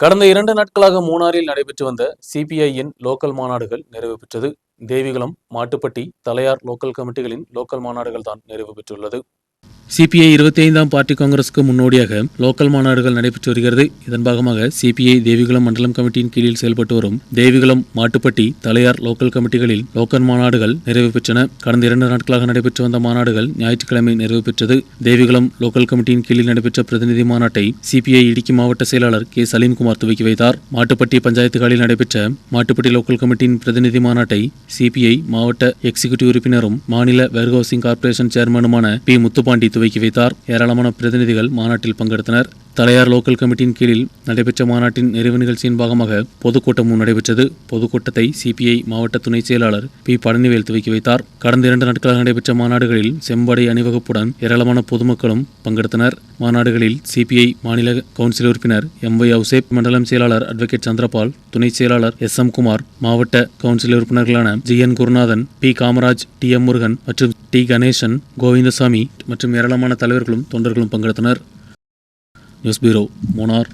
கடந்த இரண்டு நாட்களாக மூணாறில் நடைபெற்று வந்த சிபிஐயின் லோக்கல் மாநாடுகள் நிறைவு பெற்றது. தேவிகுளம் மாட்டுப்பட்டி தலையார் லோக்கல் கமிட்டிகளின் லோக்கல் மாநாடுகள் தான் நிறைவு பெற்றுள்ளது. சிபிஐ இருபத்தி ஐந்தாம் பார்ட்டி காங்கிரஸுக்கு முன்னோடியாக லோக்கல் மாநாடுகள் நடைபெற்று வருகிறது. இதன் பாகமாக சிபிஐ தேவிகுளம் மண்டலம் கமிட்டியின் கீழில் செயல்பட்டு வரும் தேவிகுளம் மாட்டுப்பட்டி தலையார் லோக்கல் கமிட்டிகளில் லோக்கல் மாநாடுகள் நிறைவு பெற்றன. கடந்த இரண்டு நாட்களாக நடைபெற்று வந்த மாநாடுகள் ஞாயிற்றுக்கிழமை நிறைவு பெற்றது. தேவிகுளம் லோக்கல் கமிட்டியின் கீழில் நடைபெற்ற பிரதிநிதி மாநாட்டை சிபிஐ இடுக்கி மாவட்ட செயலாளர் கே. சலீம்குமார் துவக்கி வைத்தார். மாட்டுப்பட்டி பஞ்சாயத்துகளில் நடைபெற்ற மாட்டுப்பட்டி லோக்கல் கமிட்டியின் பிரதிநிதி மாநாட்டை சிபிஐ மாவட்ட எக்ஸிகியூட்டிவ் உறுப்பினரும் மாநில வேர்ஹவுசிங் கார்ப்பரேஷன் சேர்மனுமான பி. முத்துப்பாண்டி துவக்கி வைத்தார். ஏராளமான பிரதிநிதிகள் மாநாட்டில் பங்கெடுத்தனர். தலையார் லோக்கல் கமிட்டியின் கீழில் நடைபெற்ற மாநாட்டின் நிறைவு நிகழ்ச்சியின் பாகமாக பொதுக்கூட்டமும் நடைபெற்றது. பொதுக்கூட்டத்தை சிபிஐ மாவட்ட துணை செயலாளர் பி. பழனிவேல் துவக்கி வைத்தார். கடந்த இரண்டு நாட்களாக நடைபெற்ற மாநாடுகளில் செம்படை அணிவகுப்புடன் ஏராளமான பொதுமக்களும் பங்கெடுத்தனர். மாநாடுகளில் சிபிஐ மாநில கவுன்சில் உறுப்பினர் எம். ஒய் அவுசேப் மண்டலம் செயலாளர் அட்வொகேட் சந்திரபால் துணை செயலாளர் எஸ். எம். குமார் மாவட்ட கவுன்சில் உறுப்பினர்களான G. N. Gurunathan P. Kamaraj T. M. Murugan மற்றும் டி. கணேசன் கோவிந்தசாமி மற்றும் ஏராளமான தலைவர்களும் தொண்டர்களும் பங்கெடுத்தனர். News bureau Munnar